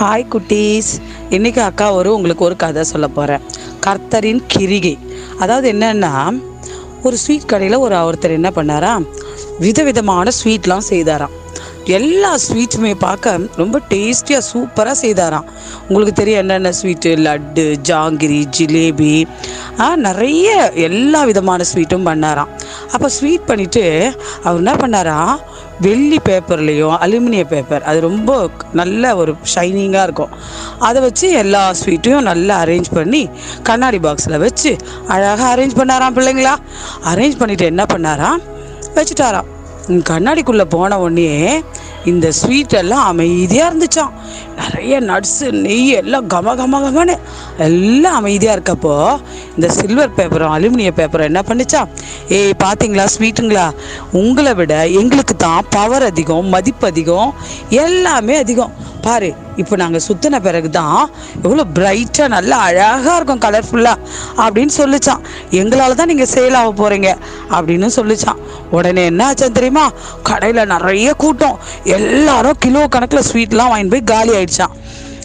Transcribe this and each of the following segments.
Hi குட்டீஸ். இன்றைக்கி அக்கா ஒரு உங்களுக்கு ஒரு கதை சொல்ல போகிறேன் கர்த்தரின் கிரிகை. அதாவது என்னென்னா ஒரு ஸ்வீட் கடையில் ஒரு ஒருத்தர் என்ன பண்ணாரா விதவிதமான ஸ்வீட்லாம் செய்தாராம். எல்லா ஸ்வீட்டுமே பார்க்க ரொம்ப டேஸ்டியாக சூப்பராக செய்தாராம். உங்களுக்கு தெரியும் என்னென்ன ஸ்வீட்டு லட்டு ஜாங்கிரி ஜிலேபி. ஆ, நிறைய எல்லா விதமான ஸ்வீட்டும் பண்ணாராம். அப்போ ஸ்வீட் பண்ணிவிட்டு அவர் என்ன பண்ணாரா வெள்ளி பேப்பர்லேயும் அலுமினிய பேப்பர். அது ரொம்ப நல்ல ஒரு ஷைனிங்காக இருக்கும். அதை வச்சு எல்லா ஸ்வீட்டையும் நல்லா அரேஞ்ச் பண்ணி கண்ணாடி பாக்ஸில் வச்சு அழகாக அரேஞ்ச் பண்ணாராம் பிள்ளைங்களா? அரேஞ்ச் பண்ணிவிட்டு என்ன பண்ணாராம்? வச்சுட்டாராம். கண்ணாடிக்குள்ளே போன உடனே இந்த ஸ்வீட்டெல்லாம் அமைதியாக இருந்துச்சாம். நிறைய நட்ஸு நெய் எல்லாம் கம கம கமனு எல்லாம் அமைதியாக இருக்கப்போ இந்த சில்வர் பேப்பரும் அலுமினிய பேப்பரும் என்ன பண்ணிச்சா ஏய் பார்த்தீங்களா ஸ்வீட்டுங்களா உங்களை விட எங்களுக்கு தான் பவர் அதிகம் மதிப்பு அதிகம் எல்லாமே அதிகம். பாரு இப்போ நாங்கள் சுத்தின பிறகு தான் எவ்வளோ பிரைட்டாக நல்லா அழகாக இருக்கும் கலர்ஃபுல்லாக அப்படின்னு சொல்லிச்சான் எங்களால் தான் நீங்கள் சேல் ஆக போகிறீங்க அப்படின்னு சொல்லிச்சான் உடனே என்ன ஆச்சு தெரியுமா? கடையில் நிறைய கூட்டம். எல்லாரும் கிலோ கணக்கில் ஸ்வீட்லாம் வாங்கிட்டு போய் காலி ஆயிடுச்சான்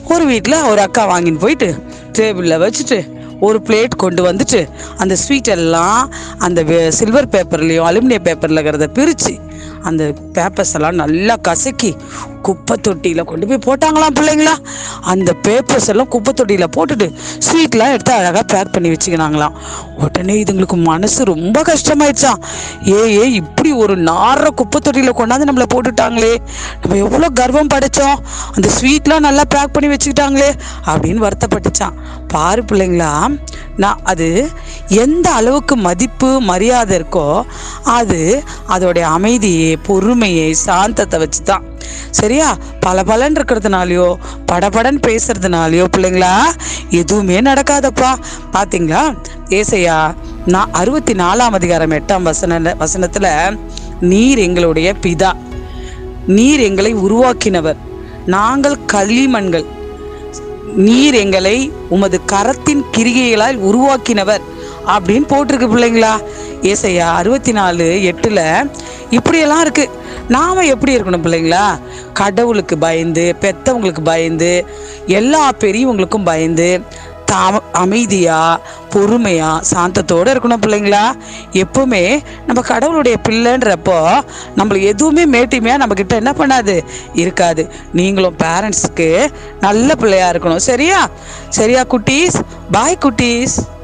ஒரு வீட்டில் ஒரு அக்கா வாங்கின்னு போயிட்டு டேபிளில் வச்சுட்டு ஒரு பிளேட் கொண்டு வந்துட்டு அந்த ஸ்வீட் எல்லாம் அந்த சில்வர் பேப்பர்லேயும் அலுமினிய பேப்பரில் இருக்கிறத பிரித்து அந்த பேப்பர்ஸ் எல்லாம் நல்லா கசக்கி குப்பை தொட்டியில் கொண்டு போய் போட்டாங்களாம் பிள்ளைங்களா. அந்த பேப்பர்ஸ் எல்லாம் குப்பை தொட்டியில் போட்டுட்டு ஸ்வீட்லாம் எடுத்து அழகாக பேக் பண்ணி வச்சுக்கினாங்களாம். உடனே இதுங்களுக்கு மனசு ரொம்ப கஷ்டமாயிடுச்சான் ஏ ஏ இப்படி ஒரு நார குப்பை தொட்டியில் கொண்டாந்து நம்மளை போட்டுட்டாங்களே. நம்ம எவ்வளோ கர்வம் படைச்சோம். அந்த ஸ்வீட்லாம் நல்லா பேக் பண்ணி வச்சுக்கிட்டாங்களே அப்படின்னு வருத்தப்பட்டுச்சான் பாரு பிள்ளைங்களா நான் அது எந்த அளவுக்கு மதிப்பு மரியாதை இருக்கோ அது அதோடைய அமைதியை பொறுமையை சாந்தத்தை வச்சு தான் சரியா? பல பலன் இருக்கிறதுனாலையோ படபடன் பேசுறதுனாலையோ பிள்ளைங்களா எதுவுமே நடக்காதப்பா. பாத்தீங்களா? ஏசையா நான் அறுபத்தி நாலாம் அதிகாரம் எட்டாம் வசன வசனத்துல நீர் எங்களுடைய பிதா. நீர் எங்களை உருவாக்கினவர். நாங்கள் களிமண்கள் நீர் எங்களை உமது கரத்தின் கிரிகைகளால் உருவாக்கினவர் அப்படின்னு போட்டிருக்கு பிள்ளைங்களா. ஏசையா அறுபத்தி நாலு எட்டில் இப்படியெல்லாம் இருக்குது நாம எப்படி இருக்கணும் பிள்ளைங்களா? கடவுளுக்கு பயந்து பெத்தவங்களுக்கு பயந்து எல்லா பெரியவங்களுக்கும் பயந்து தாம அமைதியாக பொறுமையாக சாந்தத்தோடு இருக்கணும் பிள்ளைங்களா? எப்பவுமே நம்ம கடவுளுடைய பிள்ளைன்றப்போ நம்மளுக்கு எதுவுமே மேட்டிமையாக நம்மக்கிட்ட என்ன பண்ணாது? இருக்காது. நீங்களும் பேரண்ட்ஸுக்கு நல்ல பிள்ளையாக இருக்கணும். சரியா? சரியா குட்டீஸ்? பாய் குட்டீஸ்.